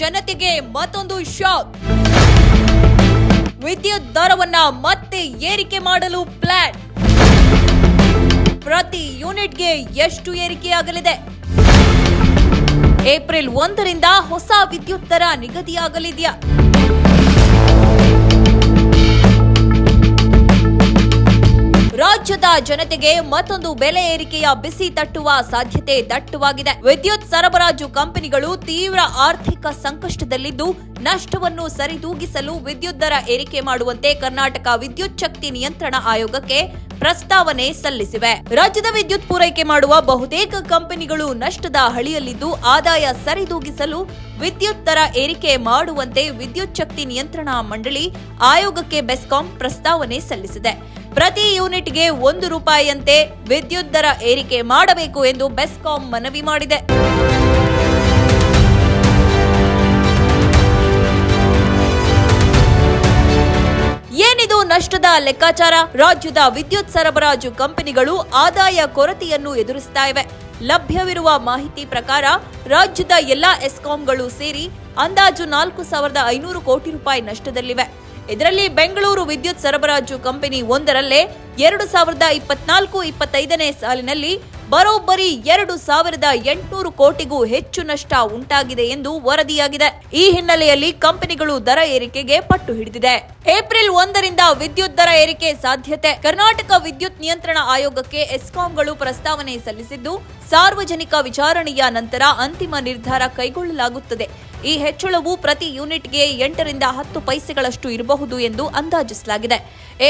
ಜನತೆಗೆ ಮತ್ತೊಂದು ಶಾಕ್. ವಿದ್ಯುತ್ ದರವನ್ನ ಮತ್ತೆ ಏರಿಕೆ ಮಾಡಲು ಪ್ಲಾನ್. ಪ್ರತಿ ಯೂನಿಟ್ಗೆ ಎಷ್ಟು ಏರಿಕೆಯಾಗಲಿದೆ ಏಪ್ರಿಲ್ ಒಂದರಿಂದ ಹೊಸ ವಿದ್ಯುತ್ ದರ ನಿಗದಿಯಾಗಲಿದೆಯಾ? ಜನತೆಗೆ ಮತ್ತೊಂದು ಬೆಲೆ ಏರಿಕೆಯ ಬಿಸಿ ತಟ್ಟುವ ಸಾಧ್ಯತೆ ದಟ್ಟವಾಗಿದೆ. ವಿದ್ಯುತ್ ಸರಬರಾಜು ಕಂಪನಿಗಳು ತೀವ್ರ ಆರ್ಥಿಕ ಸಂಕಷ್ಟದಲ್ಲಿದ್ದು ನಷ್ಟವನ್ನು ಸರಿದೂಗಿಸಲು ವಿದ್ಯುತ್ ದರ ಏರಿಕೆ ಮಾಡುವಂತೆ ಕರ್ನಾಟಕ ವಿದ್ಯುತ್ ಶಕ್ತಿ ನಿಯಂತ್ರಣ ಆಯೋಗಕ್ಕೆ ಪ್ರಸ್ತಾವನೆ ಸಲ್ಲಿಸಿವೆ. ರಾಜ್ಯದ ವಿದ್ಯುತ್ ಪೂರೈಕೆ ಮಾಡುವ ಬಹುತೇಕ ಕಂಪನಿಗಳು ನಷ್ಟದ ಹಳಿಯಲ್ಲಿದ್ದು, ಆದಾಯ ಸರಿದೂಗಿಸಲು ವಿದ್ಯುತ್ ದರ ಏರಿಕೆ ಮಾಡುವಂತೆ ವಿದ್ಯುತ್ ಶಕ್ತಿ ನಿಯಂತ್ರಣ ಮಂಡಳಿ ಆಯೋಗಕ್ಕೆ ಬೆಸ್ಕಾಂ ಪ್ರಸ್ತಾವನೆ ಸಲ್ಲಿಸಿದೆ. ಪ್ರತಿ ಯೂನಿಟ್ಗೆ ಒಂದು ರೂಪಾಯಿಯಂತೆ ವಿದ್ಯುತ್ ದರ ಏರಿಕೆ ಮಾಡಬೇಕು ಎಂದು ಬೆಸ್ಕಾಂ ಮನವಿ ಮಾಡಿದೆ. ಲೆಕ್ಕಾಚಾರ. ರಾಜ್ಯದ ವಿದ್ಯುತ್ ಸರಬರಾಜು ಕಂಪನಿಗಳು ಆದಾಯ ಕೊರತೆಯನ್ನು ಎದುರಿಸ್ತಾ ಇವೆ. ಲಭ್ಯವಿರುವ ಮಾಹಿತಿ ಪ್ರಕಾರ ರಾಜ್ಯದ ಎಲ್ಲಾ ಎಸ್ಕಾಂಗಳು ಸೇರಿ ಅಂದಾಜು ನಾಲ್ಕು ಸಾವಿರದ ಐನೂರು ಕೋಟಿ ರೂಪಾಯಿ ನಷ್ಟದಲ್ಲಿವೆ. ಇದರಲ್ಲಿ ಬೆಂಗಳೂರು ವಿದ್ಯುತ್ ಸರಬರಾಜು ಕಂಪನಿ ಒಂದರಲ್ಲೇ ಎರಡು ಸಾವಿರದ ಇಪ್ಪತ್ನಾಲ್ಕು ಇಪ್ಪತ್ತೈದನೇ ಸಾಲಿನಲ್ಲಿ ಬರೋಬ್ಬರಿ ಎರಡು ಸಾವಿರದ ಎಂಟುನೂರು ಕೋಟಿಗೂ ಹೆಚ್ಚು ನಷ್ಟ ಉಂಟಾಗಿದೆ ಎಂದು ವರದಿಯಾಗಿದೆ. ಈ ಹಿನ್ನೆಲೆಯಲ್ಲಿ ಕಂಪನಿಗಳು ದರ ಏರಿಕೆಗೆ ಪಟ್ಟು ಹಿಡಿದಿದೆ. ಏಪ್ರಿಲ್ ಒಂದರಿಂದ ವಿದ್ಯುತ್ ದರ ಏರಿಕೆ ಸಾಧ್ಯತೆ. ಕರ್ನಾಟಕ ವಿದ್ಯುತ್ ನಿಯಂತ್ರಣ ಆಯೋಗಕ್ಕೆ ಎಸ್ಕಾಂಗಳು ಪ್ರಸ್ತಾವನೆ ಸಲ್ಲಿಸಿದ್ದು, ಸಾರ್ವಜನಿಕ ವಿಚಾರಣೆಯ ನಂತರ ಅಂತಿಮ ನಿರ್ಧಾರ ಕೈಗೊಳ್ಳಲಾಗುತ್ತದೆ. ಈ ಹೆಚ್ಚಳವು ಪ್ರತಿ ಯೂನಿಟ್ಗೆ ಎಂಟರಿಂದ ಹತ್ತು ಪೈಸೆಗಳಷ್ಟು ಇರಬಹುದು ಎಂದು ಅಂದಾಜಿಸಲಾಗಿದೆ.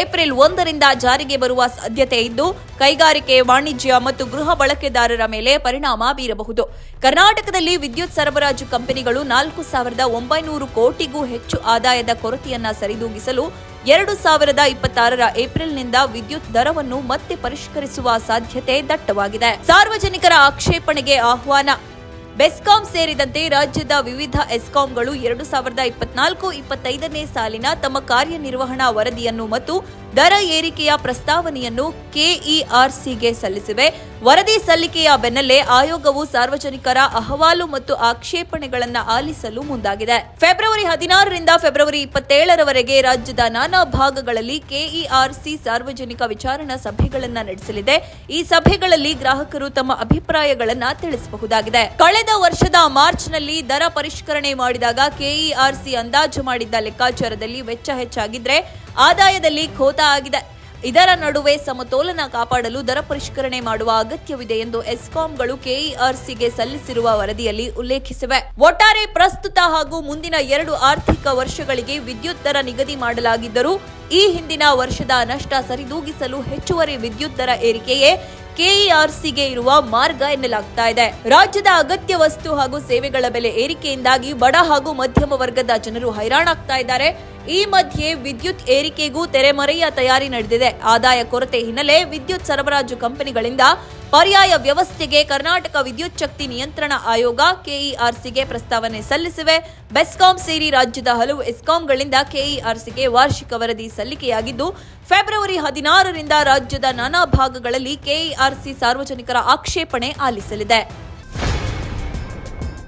ಏಪ್ರಿಲ್ ಒಂದರಿಂದ ಜಾರಿಗೆ ಬರುವ ಸಾಧ್ಯತೆ ಇದ್ದು, ಕೈಗಾರಿಕೆ, ವಾಣಿಜ್ಯ ಮತ್ತು ಗೃಹ ಬಳಕೆದಾರರ ಮೇಲೆ ಪರಿಣಾಮ ಬೀರಬಹುದು. ಕರ್ನಾಟಕದಲ್ಲಿ ವಿದ್ಯುತ್ ಸರಬರಾಜು ಕಂಪನಿಗಳು ನಾಲ್ಕು ಸಾವಿರದ ಒಂಬೈನೂರು ಕೋಟಿಗೂ ಹೆಚ್ಚು ಆದಾಯದ ಕೊರತೆಯನ್ನ ಸರಿದೂಗಿಸಲು ಎರಡು ಸಾವಿರದ ಇಪ್ಪತ್ತಾರರ ಏಪ್ರಿಲ್ನಿಂದ ವಿದ್ಯುತ್ ದರವನ್ನು ಮತ್ತೆ ಪರಿಷ್ಕರಿಸುವ ಸಾಧ್ಯತೆ ದಟ್ಟವಾಗಿದೆ. ಸಾರ್ವಜನಿಕರ ಆಕ್ಷೇಪಣೆಗೆ ಆಹ್ವಾನ. ಬೆಸ್ಕಾಂ ಸೇರಿದಂತೆ ರಾಜ್ಯದ ವಿವಿಧ ಎಸ್ಕಾಂಗಳು ಎರಡು ಸಾವಿರದ ಇಪ್ಪತ್ನಾಲ್ಕು ಇಪ್ಪತ್ತೈದನೇ ಸಾಲಿನ ತಮ್ಮ ಕಾರ್ಯನಿರ್ವಹಣಾ ವರದಿಯನ್ನು ಮತ್ತು ದರ ಏರಿಕೆಯ ಪ್ರಸ್ತಾವನೆಯನ್ನು ಕೆಇಆರ್ಸಿಗೆ ಸಲ್ಲಿಸಿವೆ. ವರದಿ ಸಲ್ಲಿಕೆಯ ಬೆನ್ನಲ್ಲೇ ಆಯೋಗವು ಸಾರ್ವಜನಿಕರ ಅಹವಾಲು ಮತ್ತು ಆಕ್ಷೇಪಣೆಗಳನ್ನು ಆಲಿಸಲು ಮುಂದಾಗಿದೆ. ಫೆಬ್ರವರಿ ಹದಿನಾರರಿಂದ ಫೆಬ್ರವರಿ ಇಪ್ಪತ್ತೇಳರವರೆಗೆ ರಾಜ್ಯದ ನಾನಾ ಭಾಗಗಳಲ್ಲಿ ಕೆಇಆರ್ಸಿ ಸಾರ್ವಜನಿಕ ವಿಚಾರಣಾ ಸಭೆಗಳನ್ನು ನಡೆಸಲಿದೆ. ಈ ಸಭೆಗಳಲ್ಲಿ ಗ್ರಾಹಕರು ತಮ್ಮ ಅಭಿಪ್ರಾಯಗಳನ್ನು ತಿಳಿಸಬಹುದಾಗಿದೆ. ಕಳೆದ ವರ್ಷದ ಮಾರ್ಚ್ನಲ್ಲಿ ದರ ಪರಿಷ್ಕರಣೆ ಮಾಡಿದಾಗ ಕೆಇಆರ್ಸಿ ಅಂದಾಜು ಮಾಡಿದ್ದ ಲೆಕ್ಕಾಚಾರದಲ್ಲಿ ವೆಚ್ಚ ಹೆಚ್ಚಾಗಿದ್ರೆ ಆದಾಯದಲ್ಲಿ ಖೋತ ಆಗಿದೆ. ಇದರ ನಡುವೆ ಸಮತೋಲನ ಕಾಪಾಡಲು ದರ ಪರಿಷ್ಕರಣೆ ಮಾಡುವ ಅಗತ್ಯವಿದೆ ಎಂದು ಎಸ್ಕಾಂಗಳು ಕೆಇಆರ್ಸಿಗೆ ಸಲ್ಲಿಸಿರುವ ವರದಿಯಲ್ಲಿ ಉಲ್ಲೇಖಿಸಿವೆ. ಒಟ್ಟಾರೆ ಪ್ರಸ್ತುತ ಹಾಗೂ ಮುಂದಿನ ಎರಡು ಆರ್ಥಿಕ ವರ್ಷಗಳಿಗೆ ವಿದ್ಯುತ್ ದರ ನಿಗದಿ ಮಾಡಲಾಗಿದ್ದರೂ, ಈ ಹಿಂದಿನ ವರ್ಷದ ನಷ್ಟ ಸರಿದೂಗಿಸಲು ಹೆಚ್ಚುವರಿ ವಿದ್ಯುತ್ ದರ ಏರಿಕೆಯೇ ಕೆಇಆರ್ಸಿಗೆ ಇರುವ ಮಾರ್ಗ ಎನ್ನಲಾಗ್ತಾ ಇದೆ. ರಾಜ್ಯದ ಅಗತ್ಯ ವಸ್ತು ಹಾಗೂ ಸೇವೆಗಳ ಬೆಲೆ ಏರಿಕೆಯಿಂದಾಗಿ ಬಡ ಹಾಗೂ ಮಧ್ಯಮ ವರ್ಗದ ಜನರು ಹೈರಾಣಾಗ್ತಾ ಇದ್ದಾರೆ. ಈ ಮಧ್ಯೆ ವಿದ್ಯುತ್ ಏರಿಕೆಗೂ ತೆರೆಮರೆಯ ತಯಾರಿ ನಡೆದಿದೆ. ಆದಾಯ ಕೊರತೆ ಹಿನ್ನೆಲೆ ವಿದ್ಯುತ್ ಸರಬರಾಜು ಕಂಪನಿಗಳಿಂದ ಪರ್ಯಾಯ ವ್ಯವಸ್ಥೆಗೆ ಕರ್ನಾಟಕ ವಿದ್ಯುತ್ ಶಕ್ತಿ ನಿಯಂತ್ರಣ ಆಯೋಗ ಕೆಇಆರ್ಸಿಗೆ ಪ್ರಸ್ತಾವನೆ ಸಲ್ಲಿಸಿವೆ. ಬೆಸ್ಕಾಂ ಸೇರಿ ರಾಜ್ಯದ ಹಲವು ಎಸ್ಕಾಂಗಳಿಂದ ಕೆಇಆರ್ಸಿಗೆ ವಾರ್ಷಿಕ ವರದಿ ಸಲ್ಲಿಕೆಯಾಗಿದ್ದು, ಫೆಬ್ರವರಿ ಹದಿನಾರರಿಂದ ರಾಜ್ಯದ ನಾನಾ ಭಾಗಗಳಲ್ಲಿ ಕೆಇಆರ್ಸಿ ಸಾರ್ವಜನಿಕರ ಆಕ್ಷೇಪಣೆ ಆಲಿಸಲಿದೆ.